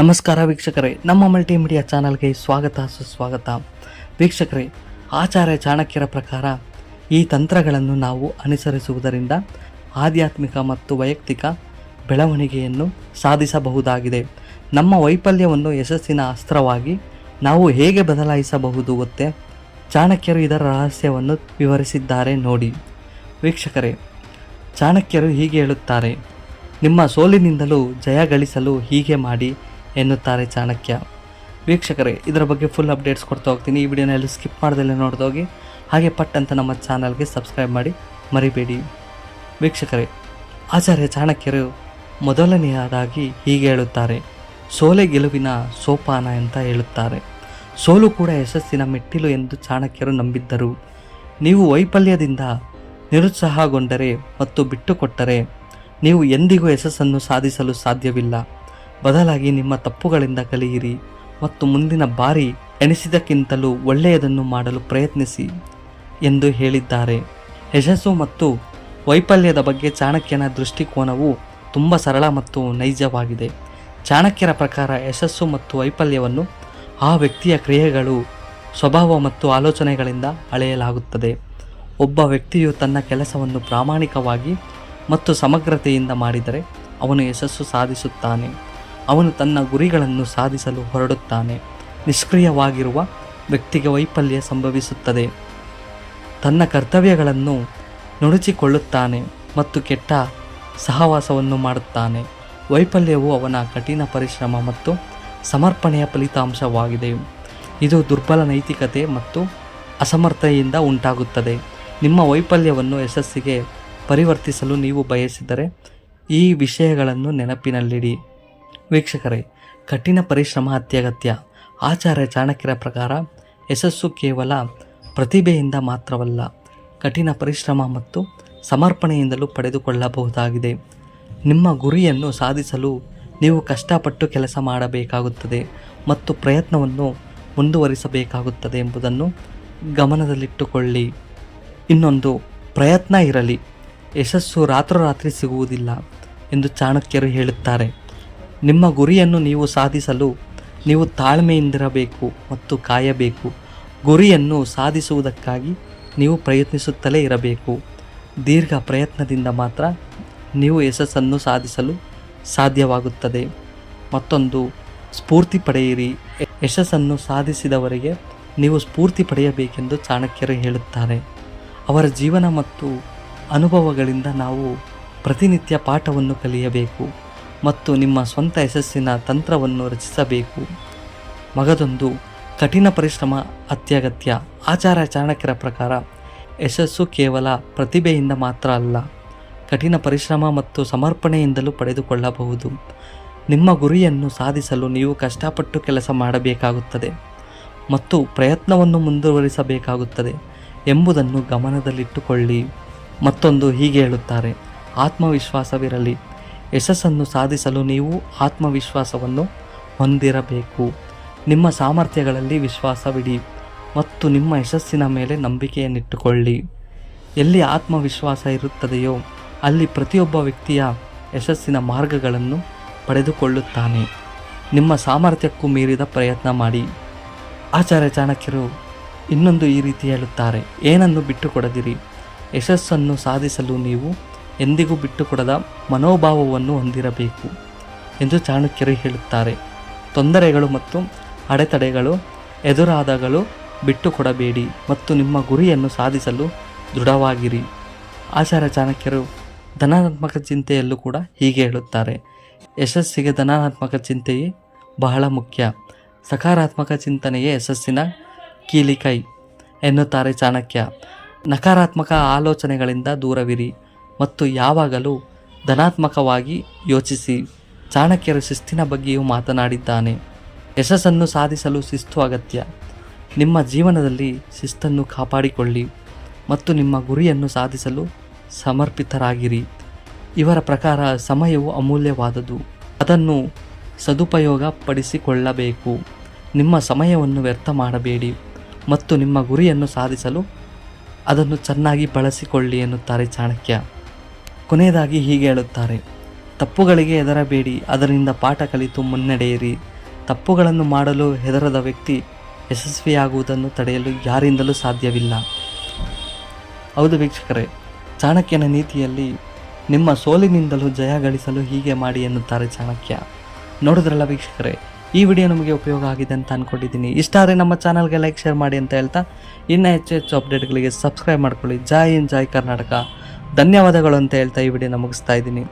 ನಮಸ್ಕಾರ ವೀಕ್ಷಕರೇ, ನಮ್ಮ ಮಲ್ಟಿಮೀಡಿಯಾ ಚಾನಲ್ಗೆ ಸ್ವಾಗತ, ಸುಸ್ವಾಗತ. ವೀಕ್ಷಕರೇ, ಆಚಾರ್ಯ ಚಾಣಕ್ಯರ ಪ್ರಕಾರ ಈ ತಂತ್ರಗಳನ್ನು ನಾವು ಅನುಸರಿಸುವುದರಿಂದ ಆಧ್ಯಾತ್ಮಿಕ ಮತ್ತು ವೈಯಕ್ತಿಕ ಬೆಳವಣಿಗೆಯನ್ನು ಸಾಧಿಸಬಹುದಾಗಿದೆ. ನಮ್ಮ ವೈಫಲ್ಯವನ್ನು ಯಶಸ್ಸಿನ ಅಸ್ತ್ರವಾಗಿ ನಾವು ಹೇಗೆ ಬದಲಾಯಿಸಬಹುದು ಗೊತ್ತೇ? ಚಾಣಕ್ಯರು ಇದರ ರಹಸ್ಯವನ್ನು ವಿವರಿಸಿದ್ದಾರೆ ನೋಡಿ. ವೀಕ್ಷಕರೇ, ಚಾಣಕ್ಯರು ಹೀಗೆ ಹೇಳುತ್ತಾರೆ, ನಿಮ್ಮ ಸೋಲಿನಿಂದಲೂ ಜಯ ಗಳಿಸಲು ಹೀಗೆ ಮಾಡಿ ಎನ್ನುತ್ತಾರೆ ಚಾಣಕ್ಯ. ವೀಕ್ಷಕರೇ, ಇದರ ಬಗ್ಗೆ ಫುಲ್ ಅಪ್ಡೇಟ್ಸ್ ಕೊಡ್ತಾ ಹೋಗ್ತೀನಿ. ಈ ವಿಡಿಯೋನ ಎಲ್ಲೂ ಸ್ಕಿಪ್ ಮಾಡ್ದಲ್ಲೇ ನೋಡ್ದೋಗಿ ಹೋಗಿ. ಪಟ್ ಅಂತ ನಮ್ಮ ಚಾನಲ್ಗೆ ಸಬ್ಸ್ಕ್ರೈಬ್ ಮಾಡಿ ಮರಿಬೇಡಿ. ವೀಕ್ಷಕರೇ, ಆಚಾರ್ಯ ಚಾಣಕ್ಯರು ಮೊದಲನೆಯದಾಗಿ ಹೀಗೆ ಹೇಳುತ್ತಾರೆ. ಸೋಲೆ ಗೆಲುವಿನ ಸೋಪಾನ ಅಂತ ಹೇಳುತ್ತಾರೆ. ಸೋಲು ಕೂಡ ಯಶಸ್ಸಿನ ಮೆಟ್ಟಿಲು ಎಂದು ಚಾಣಕ್ಯರು ನಂಬಿದ್ದರು. ನೀವು ವೈಫಲ್ಯದಿಂದ ನಿರುತ್ಸಾಹಗೊಂಡರೆ ಮತ್ತು ಬಿಟ್ಟುಕೊಟ್ಟರೆ ನೀವು ಎಂದಿಗೂ ಯಶಸ್ಸನ್ನು ಸಾಧಿಸಲು ಸಾಧ್ಯವಿಲ್ಲ. ಬದಲಾಗಿ ನಿಮ್ಮ ತಪ್ಪುಗಳಿಂದ ಕಲಿಯಿರಿ ಮತ್ತು ಮುಂದಿನ ಬಾರಿ ಎಣಿಸಿದಕ್ಕಿಂತಲೂ ಒಳ್ಳೆಯದನ್ನು ಮಾಡಲು ಪ್ರಯತ್ನಿಸಿ ಎಂದು ಹೇಳಿದ್ದಾರೆ. ಯಶಸ್ಸು ಮತ್ತು ವೈಫಲ್ಯದ ಬಗ್ಗೆ ಚಾಣಕ್ಯನ ದೃಷ್ಟಿಕೋನವು ತುಂಬ ಸರಳ ಮತ್ತು ನೈಜವಾಗಿದೆ. ಚಾಣಕ್ಯರ ಪ್ರಕಾರ ಯಶಸ್ಸು ಮತ್ತು ವೈಫಲ್ಯವನ್ನು ಆ ವ್ಯಕ್ತಿಯ ಕ್ರಿಯೆಗಳು, ಸ್ವಭಾವ ಮತ್ತು ಆಲೋಚನೆಗಳಿಂದ ಅಳೆಯಲಾಗುತ್ತದೆ. ಒಬ್ಬ ವ್ಯಕ್ತಿಯು ತನ್ನ ಕೆಲಸವನ್ನು ಪ್ರಾಮಾಣಿಕವಾಗಿ ಮತ್ತು ಸಮಗ್ರತೆಯಿಂದ ಮಾಡಿದರೆ ಅವನು ಯಶಸ್ಸು ಸಾಧಿಸುತ್ತಾನೆ. ಅವನು ತನ್ನ ಗುರಿಗಳನ್ನು ಸಾಧಿಸಲು ಹೊರಡುತ್ತಾನೆ. ನಿಷ್ಕ್ರಿಯವಾಗಿರುವ ವ್ಯಕ್ತಿಗೆ ವೈಫಲ್ಯ ಸಂಭವಿಸುತ್ತದೆ. ತನ್ನ ಕರ್ತವ್ಯಗಳನ್ನು ನುಣುಚಿಕೊಳ್ಳುತ್ತಾನೆ ಮತ್ತು ಕೆಟ್ಟ ಸಹವಾಸವನ್ನು ಮಾಡುತ್ತಾನೆ. ವೈಫಲ್ಯವು ಅವನ ಕಠಿಣ ಪರಿಶ್ರಮ ಮತ್ತು ಸಮರ್ಪಣೆಯ ಫಲಿತಾಂಶವಾಗಿದೆ. ಇದು ದುರ್ಬಲ ನೈತಿಕತೆ ಮತ್ತು ಅಸಮರ್ಥೆಯಿಂದ ಉಂಟಾಗುತ್ತದೆ. ನಿಮ್ಮ ವೈಫಲ್ಯವನ್ನು ಯಶಸ್ಸಿಗೆ ಪರಿವರ್ತಿಸಲು ನೀವು ಬಯಸಿದರೆ ಈ ವಿಷಯಗಳನ್ನು ನೆನಪಿನಲ್ಲಿಡಿ. ವೀಕ್ಷಕರೇ, ಕಠಿಣ ಪರಿಶ್ರಮ ಅತ್ಯಗತ್ಯ. ಆಚಾರ್ಯ ಚಾಣಕ್ಯರ ಪ್ರಕಾರ ಯಶಸ್ಸು ಕೇವಲ ಪ್ರತಿಭೆಯಿಂದ ಮಾತ್ರವಲ್ಲ, ಕಠಿಣ ಪರಿಶ್ರಮ ಮತ್ತು ಸಮರ್ಪಣೆಯಿಂದಲೂ ಪಡೆದುಕೊಳ್ಳಬಹುದಾಗಿದೆ. ನಿಮ್ಮ ಗುರಿಯನ್ನು ಸಾಧಿಸಲು ನೀವು ಕಷ್ಟಪಟ್ಟು ಕೆಲಸ ಮಾಡಬೇಕಾಗುತ್ತದೆ ಮತ್ತು ಪ್ರಯತ್ನವನ್ನು ಮುಂದುವರಿಸಬೇಕಾಗುತ್ತದೆ ಎಂಬುದನ್ನು ಗಮನದಲ್ಲಿಟ್ಟುಕೊಳ್ಳಿ. ಇನ್ನೊಂದು, ಪ್ರಯತ್ನ ಇರಲಿ. ಯಶಸ್ಸು ರಾತ್ರೋರಾತ್ರಿ ಸಿಗುವುದಿಲ್ಲ ಎಂದು ಚಾಣಕ್ಯರು ಹೇಳುತ್ತಾರೆ. ನಿಮ್ಮ ಗುರಿಯನ್ನು ನೀವು ಸಾಧಿಸಲು ನೀವು ತಾಳ್ಮೆಯಿಂದಿರಬೇಕು ಮತ್ತು ಕಾಯಬೇಕು. ಗುರಿಯನ್ನು ಸಾಧಿಸುವುದಕ್ಕಾಗಿ ನೀವು ಪ್ರಯತ್ನಿಸುತ್ತಲೇ ಇರಬೇಕು. ದೀರ್ಘ ಪ್ರಯತ್ನದಿಂದ ಮಾತ್ರ ನೀವು ಯಶಸ್ಸನ್ನು ಸಾಧಿಸಲು ಸಾಧ್ಯವಾಗುತ್ತದೆ. ಮತ್ತೊಂದು, ಸ್ಫೂರ್ತಿ ಪಡೆಯಿರಿ. ಯಶಸ್ಸನ್ನು ಸಾಧಿಸಿದವರಿಗೆ ನೀವು ಸ್ಫೂರ್ತಿ ಪಡೆಯಬೇಕೆಂದು ಚಾಣಕ್ಯರು ಹೇಳುತ್ತಾರೆ. ಅವರ ಜೀವನ ಮತ್ತು ಅನುಭವಗಳಿಂದ ನಾವು ಪ್ರತಿನಿತ್ಯ ಪಾಠವನ್ನು ಕಲಿಯಬೇಕು. ಮತ್ತು ನಿಮ್ಮ ಸ್ವಂತ ಯಶಸ್ಸಿನ ತಂತ್ರವನ್ನು ರಚಿಸಬೇಕು. ಮಗದೊಂದು ಕಠಿಣ ಪರಿಶ್ರಮ, ಅತ್ಯಗತ್ಯ, ಆಚಾರ ಚಾಣಕ್ಯರ ಪ್ರಕಾರ ಯಶಸ್ಸು ಕೇವಲ ಪ್ರತಿಭೆಯಿಂದ ಮಾತ್ರ ಅಲ್ಲ, ಕಠಿಣ ಪರಿಶ್ರಮ ಮತ್ತು ಸಮರ್ಪಣೆಯಿಂದಲೂ ಪಡೆದುಕೊಳ್ಳಬಹುದು. ನಿಮ್ಮ ಗುರಿಯನ್ನು ಸಾಧಿಸಲು ನೀವು ಕಷ್ಟಪಟ್ಟು ಕೆಲಸ ಮಾಡಬೇಕಾಗುತ್ತದೆ ಮತ್ತು ಪ್ರಯತ್ನವನ್ನು ಮುಂದುವರಿಸಬೇಕಾಗುತ್ತದೆ ಎಂಬುದನ್ನು ಗಮನದಲ್ಲಿಟ್ಟುಕೊಳ್ಳಿ. ಮತ್ತೊಂದು ಹೀಗೆ ಹೇಳುತ್ತಾರೆ, ಆತ್ಮವಿಶ್ವಾಸವಿರಲಿ ಯಶಸ್ಸನ್ನು ಸಾಧಿಸಲು ನೀವು ಆತ್ಮವಿಶ್ವಾಸವನ್ನು ಹೊಂದಿರಬೇಕು. ನಿಮ್ಮ ಸಾಮರ್ಥ್ಯಗಳಲ್ಲಿ ವಿಶ್ವಾಸವಿಡಿ ಮತ್ತು ನಿಮ್ಮ ಯಶಸ್ಸಿನ ಮೇಲೆ ನಂಬಿಕೆಯನ್ನಿಟ್ಟುಕೊಳ್ಳಿ. ಎಲ್ಲಿ ಆತ್ಮವಿಶ್ವಾಸ ಇರುತ್ತದೆಯೋ ಅಲ್ಲಿ ಪ್ರತಿಯೊಬ್ಬ ವ್ಯಕ್ತಿಯ ಯಶಸ್ಸಿನ ಮಾರ್ಗಗಳನ್ನು ಪಡೆದುಕೊಳ್ಳುತ್ತಾನೆ. ನಿಮ್ಮ ಸಾಮರ್ಥ್ಯಕ್ಕೂ ಮೀರಿದ ಪ್ರಯತ್ನ ಮಾಡಿ. ಆಚಾರ್ಯ ಚಾಣಕ್ಯರು ಇನ್ನೊಂದು ಈ ರೀತಿ ಹೇಳುತ್ತಾರೆ, ಏನನ್ನು ಬಿಟ್ಟುಕೊಡದಿರಿ, ಯಶಸ್ಸನ್ನು ಸಾಧಿಸಲು ನೀವು ಎಂದಿಗೂ ಬಿಟ್ಟುಕೊಡದ ಮನೋಭಾವವನ್ನು ಹೊಂದಿರಬೇಕು ಎಂದು ಚಾಣಕ್ಯರು ಹೇಳುತ್ತಾರೆ. ತೊಂದರೆಗಳು ಮತ್ತು ಅಡೆತಡೆಗಳು, ಎದುರಾದಾಗಲೂ ಬಿಟ್ಟುಕೊಡಬೇಡಿ ಮತ್ತು ನಿಮ್ಮ ಗುರಿಯನ್ನು ಸಾಧಿಸಲು ದೃಢವಾಗಿರಿ. ಆಚಾರ್ಯ ಚಾಣಕ್ಯರು ಧನಾತ್ಮಕ ಚಿಂತೆಯಲ್ಲೂ ಕೂಡ ಹೀಗೆ ಹೇಳುತ್ತಾರೆ. ಯಶಸ್ಸಿಗೆ ಧನಾತ್ಮಕ ಚಿಂತೆಯೇ ಬಹಳ ಮುಖ್ಯ. ಸಕಾರಾತ್ಮಕ ಚಿಂತನೆಯೇ ಯಶಸ್ಸಿನ ಕೀಲಿಕೈ ಎನ್ನುತ್ತಾರೆ ಚಾಣಕ್ಯ. ನಕಾರಾತ್ಮಕ ಆಲೋಚನೆಗಳಿಂದ ದೂರವಿರಿ. ಮತ್ತು ಯಾವಾಗಲೂ ಧನಾತ್ಮಕವಾಗಿ ಯೋಚಿಸಿ. ಚಾಣಕ್ಯರು ಶಿಸ್ತಿನ ಬಗ್ಗೆಯೂ ಮಾತನಾಡಿದ್ದಾನೆ. ಯಶಸ್ಸನ್ನು ಸಾಧಿಸಲು ಶಿಸ್ತು ಅಗತ್ಯ. ನಿಮ್ಮ ಜೀವನದಲ್ಲಿ ಶಿಸ್ತನ್ನು ಕಾಪಾಡಿಕೊಳ್ಳಿ ಮತ್ತು ನಿಮ್ಮ ಗುರಿಯನ್ನು ಸಾಧಿಸಲು ಸಮರ್ಪಿತರಾಗಿರಿ. ಇವರ ಪ್ರಕಾರ ಸಮಯವು ಅಮೂಲ್ಯವಾದದು ಅದನ್ನು ಸದುಪಯೋಗ ಪಡಿಸಿಕೊಳ್ಳಬೇಕು ನಿಮ್ಮ ಸಮಯವನ್ನು ವ್ಯರ್ಥ ಮಾಡಬೇಡಿ ಮತ್ತು ನಿಮ್ಮ ಗುರಿಯನ್ನು ಸಾಧಿಸಲು ಅದನ್ನು ಚೆನ್ನಾಗಿ ಬಳಸಿಕೊಳ್ಳಿ ಎನ್ನುತ್ತಾರೆ ಚಾಣಕ್ಯ. ಕೊನೆಯದಾಗಿ ಹೀಗೆ ಹೇಳುತ್ತಾರೆ, ತಪ್ಪುಗಳಿಗೆ ಹೆದರಬೇಡಿ, ಅದರಿಂದ ಪಾಠ ಕಲಿತು ಮುನ್ನಡೆಯಿರಿ. ತಪ್ಪುಗಳನ್ನು ಮಾಡಲು ಹೆದರದ ವ್ಯಕ್ತಿ ಯಶಸ್ವಿಯಾಗುವುದನ್ನು ತಡೆಯಲು ಯಾರಿಂದಲೂ ಸಾಧ್ಯವಿಲ್ಲ. ಹೌದು ವೀಕ್ಷಕರೇ, ಚಾಣಕ್ಯನ ನೀತಿಯಲ್ಲಿ ನಿಮ್ಮ ಸೋಲಿನಿಂದಲೂ ಜಯ ಗಳಿಸಲು ಹೀಗೆ ಮಾಡಿ ಎನ್ನುತ್ತಾರೆ ಚಾಣಕ್ಯ. ನೋಡಿದ್ರಲ್ಲ ವೀಕ್ಷಕರೇ, ಈ ವಿಡಿಯೋ ನಮಗೆ ಉಪಯೋಗ ಆಗಿದೆ ಅಂತ ಅಂದ್ಕೊಂಡಿದ್ದೀನಿ ಇಷ್ಟ ಆದರೆ ನಮ್ಮ ಚಾನಲ್ಗೆ ಲೈಕ್, ಶೇರ್ ಮಾಡಿ ಅಂತ ಹೇಳ್ತಾ, ಇನ್ನೂ ಹೆಚ್ಚು ಹೆಚ್ಚು ಅಪ್ಡೇಟ್ಗಳಿಗೆ ಸಬ್ಸ್ಕ್ರೈಬ್ ಮಾಡ್ಕೊಳ್ಳಿ. ಜೈ ಇನ್ ಜೈ ಕರ್ನಾಟಕ. ಧನ್ಯವಾದಗಳು ಅಂತ ಹೇಳ್ತಾ ಈ ವಿಡಿಯೋನ ಮುಗಿಸ್ತಾ ಇದ್ದೀನಿ.